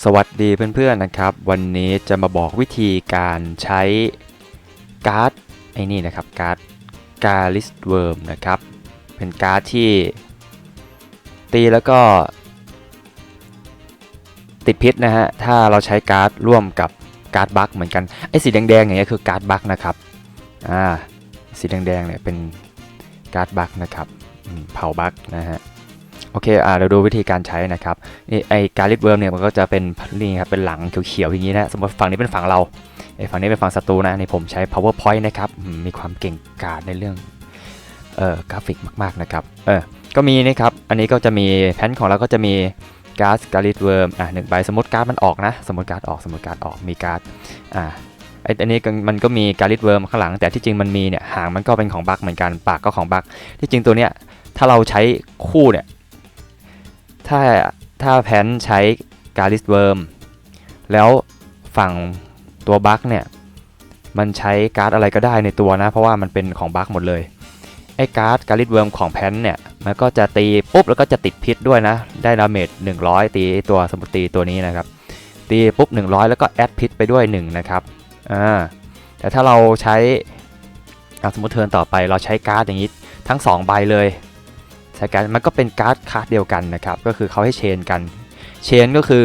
สวัสดีเพื่อนๆนะครับ วันนี้จะมาบอกวิธีการใช้การ์ดไอ้นี่นะครับการ์ดกาลิสเวิร์มนะครับ เป็นการ์ดที่ ตีแล้วก็ ติดพิษนะฮะ ถ้าเราใช้การ์ดร่วมกับการ์ดบัคเหมือนกัน ไอ้สีแดงๆอย่างเงี้ยคือการ์ดบัคนะครับ อ่า สีแดงๆเนี่ยเป็นการ์ดบัคนะครับเผาบัคนะฮะ โอเคอ่าเราดูวิธีการใช้นะครับนี่ไอการลิดเวิร์มเนี่ยมันก็จะเป็นนี่ครับเป็นหลังเขียวๆอย่างนี้นะสมมติฝั่งนี้เป็นฝั่งเราไอฝั่งนี้เป็นฝั่งศัตรูนะนี่ผมใช้ powerpoint นะครับมีความเก่งกาจในเรื่องเอ่อกราฟิกมากๆนะครับเออก็มีนี่ครับอันนี้ก็จะมีแผ่นของเราก็จะมีการ์ดการลิดเวิร์มอะหนึ่งใบสมมติการ์ดมันออกนะสมมติการ์ดออกสมมติการ์ดออกมีการ์ดอ่าไออันนี้มันก็มีการลิดเวิร์มข้างหลัง แต่ที่จริงมันมีเนี่ยหางมันก็เป็นของบัคเหมือนกันปากก็ของบัคที่จริงตัวเนี้ยถ้าเราใช้คู่เนี่ย ถ้าถ้าแพนใช้การลิสเวิร์มแล้วฝั่งตัวบัคเนี่ยมันใช้การ์ดอะไรก็ได้ในตัวนะ เพราะว่ามันเป็นของบัคหมดเลย ไอ้การ์ดการลิสเวิร์มของแพนเนี่ย มันก็จะตีปุ๊บแล้วก็จะติดพิษด้วยนะ ได้ดาเมจ100 ตีไอ้ตัวสมุดตีตัวนี้นะครับ ตีปุ๊บ 100 แล้วก็แอดพิษไปด้วย 1 นะครับอ่าแต่ถ้าเราใช้สมมติเทิร์นต่อไปเราใช้การ์ดอย่างนี้ทั้ง 2 ใบเลย ช้การมันก็เป็นการ์ดคาร์ดเดียวกันนะครับ ก็คือเขาให้เชนกัน เชนก็คือ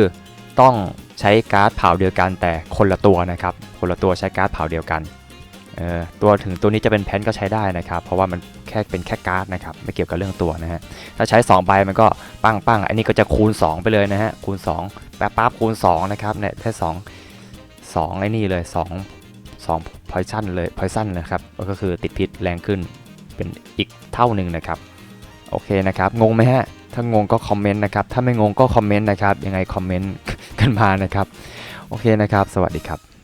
ต้องใช้การ์ดเผาเดียวกันแต่คนละตัวนะครับ คนละตัวใช้การ์ดเผาเดียวกันตัวถึงตัวนี้จะเป็นแพนก็ใช้ได้นะครับ เพราะว่ามันแค่เป็นแค่การ์ดนะครับไม่เกี่ยวกับเรื่องตัวนะฮะถ้าใช้2ใบมันก็ปังปังอันนี้ก็จะคูณ 2 ไปเลยนะฮะคูณ2แป๊บปั๊บคูณ2นะครับเนี่ยแค่2 2ไอ้นี่เลย2 2 poison เลย poison นะครับก็คือติดพิษแรงขึ้นเป็นอีกเท่าหนึ่งนะครับ โอเคนะครับ งงไหมฮะ ถ้างงก็คอมเมนต์นะครับ ถ้าไม่งงก็คอมเมนต์นะครับ ยังไงคอมเมนต์กันมานะครับ โอเคนะครับ สวัสดีครับ